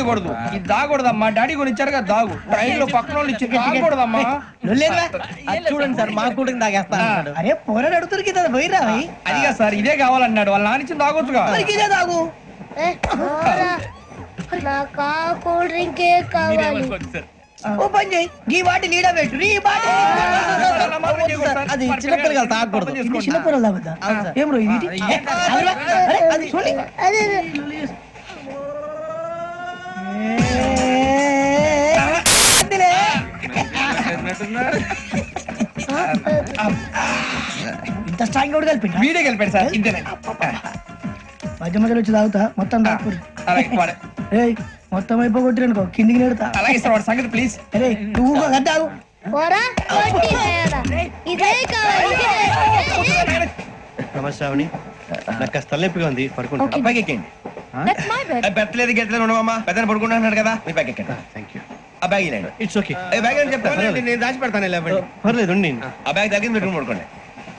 చేయకూడదు. ఇది దాగకూడదమ్మా. డాడీ కొని ఇచ్చారు కదా దాగు. ట్రైన్లో పక్కన వాళ్ళు ఇచ్చి దాగకూడదమ్మా. లొల్లేదురా? అది చూడండి సార్ మా కూడా తాగేస్తా అన్నాడు. అరే పోరాడు అడుగుతారు కదా పోయిరా భయ్. అదిగా సార్ ఇదే కావాలన్నాడు. వాళ్ళ నాన్న ఇచ్చింది తాగొచ్చుగా మరి ఇదే తాగు ఏ, పోరా. నాకు ఆ కూల్ డ్రింకే కావాలి. ఓ పని చేయి. ఈ బాటి లీడ పెట్టు. ఈ బాటి అది చిన్నపిల్లలు తాగకూడదు. ఇది చిన్న పొరలు తాగుతా. ఏం రో ఇది? ఏ, అదిరా. అరే, అది చూడండి అదే. వద్దులే. కూడా కలిపి వీడే గెలిపాడు సార్ ఇంతేనే మధ్య మధ్యలో వచ్చి తాగుతా మొత్తం తాగుతుంది అలాగే వాడు- ఏయ్ మొత్తం అయిపోగొట్టిరనుకో కిందికి నేడుతా. అలాగే సార్ వాడు సంగతి ప్లీజ్ అరే నువ్వు ఏ. నమస్తే నాకు కాస్త తలనొప్పిగా ఉంది పడుకుంటా. అబ్బాయికి ఎక్కండి ఉండవమ్మా. పెద్దని పడుకుంటున్నాడు కదా మీ బ్యాగ్ ఎక్కండి. థ్యాంక్ యూ ఆ బ్యాగ్ ఇలాండి ఇట్స్ ఓకే ఏ బ్యాగ్ అని చెప్తాను నేను దాచి పెడతాను లేవండి. పర్లేదు ఉండి ఆ బ్యాగ్ తగ్గింది పెట్టుకుని పడుకోండి.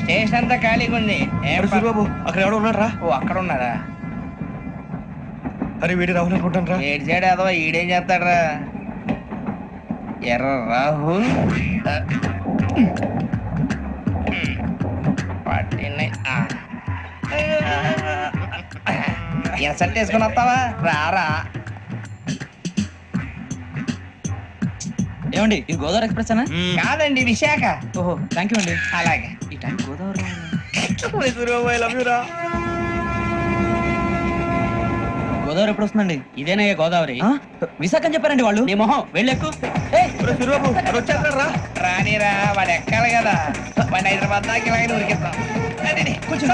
స్టేషన్ అంతా ఖాళీగా ఉంది. సూరిబాబు అక్కడ ఎవడో ఉన్నాడు రా ఓ అక్కడ ఉన్నారా అరే వీడి రాహుల్ అనుకుంటాను రా ఏడు సైడ్ అదో ఈడేం చేస్తాడరా? ఎర్ర రాహుల్? ఎసట్ వేసుకుని వస్తావా? రారా. ఏమండి ఇది గోదావరి ఎక్స్ప్రెస్ అనా కాదండి విశాఖ. ఓహో థ్యాంక్ యూ అండి. అలాగే. గోదావరి ఎప్పుడు వస్తుందండి? ఇదేనయ్య గోదావరి? విశాఖ అని చెప్పారండి వాళ్ళు. నీ మొహం వెళ్ళెక్కు రానిరా వాడు ఎక్కాలి కదా. వాడిని హైదరాబాద్ దాకా ఉరికిద్దాం కొంచెం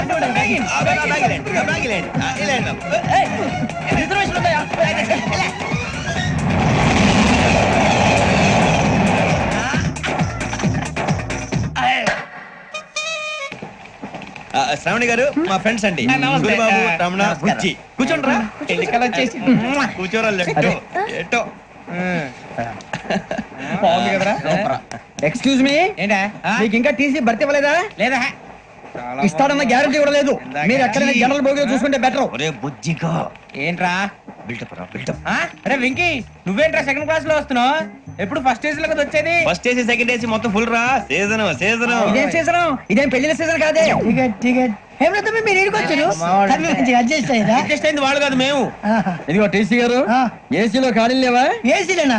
శ్రావణి గారు మా ఫ్రెండ్స్ అండి. నమస్తే. సూరిబాబు ఆ, రమణ నమస్కారం. బుజ్జి. కూర్చోండి రా ఎన్నికలు వచ్చేసి. కూర్చోరా ఎట్టో బాగుంది కదరా? ఎక్స్క్యూజ్ మీ ఏంటా? మీకు ఇంకా టీసీ భర్తీ ఇవ్వలేదా? లేదా? ఇస్తాడన్న గ్యారంటీ కూడా లేదు. మీరు ఎక్కడైనా జనరల్ బోగిలో చూసుకుంటే బెటర్ ఒరే బుజ్జిగా. ఏంట్రా? బిల్డప్ రా బిల్డప్ ఆ? అరే వెంకీ నువ్వేంట్రా సెకండ్ క్లాస్లో వస్తున్నావు? ఎప్పుడు ఫస్ట్ ఏజ్లో కదా వచ్చేది? ఫస్ట్ ఏసీ సెకండ్ ఏసీ మొత్తం ఫుల్ రా. సీజన్ సీజన్ ఇదేం సీజన్ ఇదేం పెళ్ళిన సీజన్ కాదే. టికెట్ టికెట్ ఏమిటో మీరు అడ్జస్ట్ అయింది? వాళ్ళు కాదు మేము. ఇదిగో టీసీ గారు. ఏసీలో ఖాళీ లేవా? ఏసీలేనా.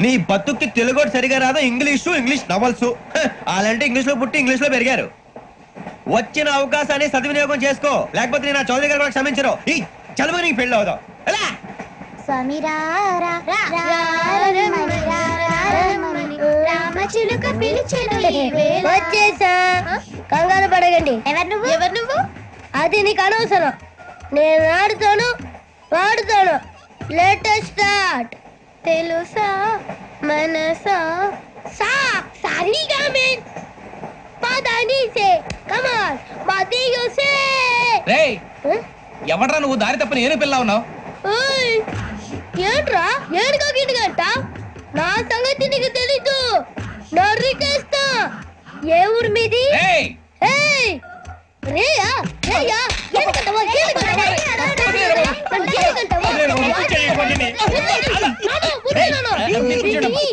నీ బతుక్కి తెలుగు కూడా సరిగా రాదు? English English novels. అలాంటి ఇంగ్లీష్లో పుట్టి ఇంగ్లీష్లో పెరిగారు. వచ్చిన అవకాశాన్ని సద్వినియోగం చేసుకో. లేకపోతే నేను చౌదరి గారు కూడా క్షమించరు ఈ చదువు నీకు పెళ్ళి అవుదాం. ఎలా? వచ్చేసా. కంగారు పడగండి ఎవరు నువ్వు? ఎవరు నువ్వు? అది నీకు అనవసరం. నేను ఆడుతాను వాడుతాను. లేటెస్ట్ స్టార్ట్ తెలుసా? మనసా? సా సారీగా మీన్ పదని సే కమాన్ మదియు సే. రేయ్ ఎవడ్రా నువ్వు దారి తప్పని ఏను పిల్ల ఉన్నావు? ఓయ్ ఏంట్రా? ఏడుగా గిట్టుగంట నా సంగతి నీకు తెలీదు. నరికేస్తా ఏ ఊరు మీది? ఏయ్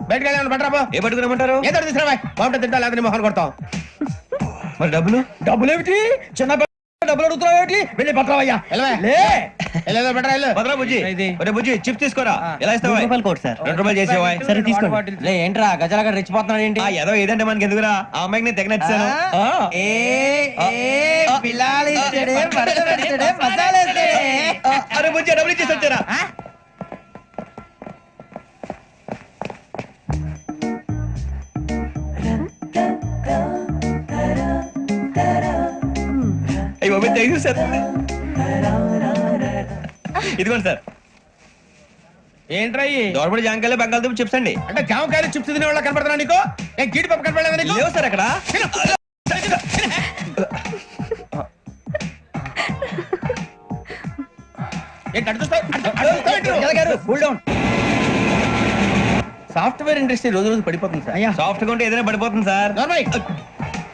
బయటకు వెళ్ళాను బట్రా బా ఏ పట్టుకురమ్మంటారు ఏదో తీసుకురా బాగుంటుంది తింటా లేదా నీ మొహాన్ని కొడతాం మరి డబ్బులు? డబ్బులు ఏమిటి చిన్న డబ్బులు అడుగుతున్నావు ఏమిటి? వెళ్ళి పట్టరావయ్యా వెళ్ళవే. లే. వెళ్ళేదో బట్రా వెళ్ళు. భద్రా బుజ్జి. ఒరే బుజ్జి చిప్స్ తీసుకోరా. ఎలా ఇస్తావా రూపాయలు కోట్ సార్. రెండు రూపాయలు చేసేవా సరే తీసుకోండి. లే ఏంట్రా గజాల రెచ్చిపోతున్నాడు ఏంటి? ఆ ఏదో ఏదంటే మనకి ఎందుకురా ఆ అమ్మాయికి నేను తెగ నచ్చాను అరే బుజ్జి డబ్బులు ఇచ్చేసి వచ్చారా? సార్. ఇదిగోండి సార్. ఏంట్రా ఇయి? దోరబడి జాంకాయలు బంగాళదుంప చిప్స్ అండి. అంటే జామకాయలు చిప్స్ తినే వాళ్ళ కనపడుతున్నా నీకు? నేను జీడిపప్పు కనపడలేదా నీకు? లేవు సార్ అక్కడ. సాఫ్ట్వేర్ ఇండస్ట్రీ రోజు రోజు పడిపోతుంది సార్. అయ్యా. సాఫ్ట్గా ఉంటే ఏదైనా పడిపోతుంది సార్.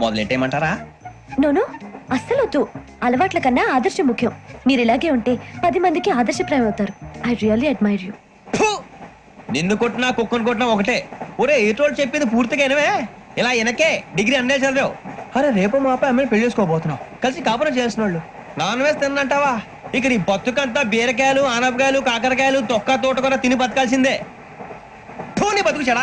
మొదలెట్టేయమంటారా? నో నో అస్సలు వద్దు అలవాట్ల కన్నా ఆదర్శం ముఖ్యం. మీరు ఇలాగే ఉంటే పది మందికి ఆదర్శప్రాయం అవుతారు ఐ రియల్లీ అడ్మైర్ యూ! నిన్ను కొట్టినా కుక్కను కొట్టినా ఒకటే. ఒరే ఏటోళ్ళు చెప్పింది పూర్తిగా వినవే? ఇలా వెనకే డిగ్రీ అన్నే చదివావు. అరే రేపు మా అబ్బాయి అమ్మని పెళ్ళి చేసుకోబోతున్నావు కలిసి కాపురం చేసిన వాళ్ళు నాన్ వేసి తిన్నంటావా? ఇక నీ బతుకంతా బీరకాయలు ఆనపకాయలు కాకరకాయలు తొక్క తోట కూడా తిని బతకాల్సిందే. ధోని బతుకు చెడా.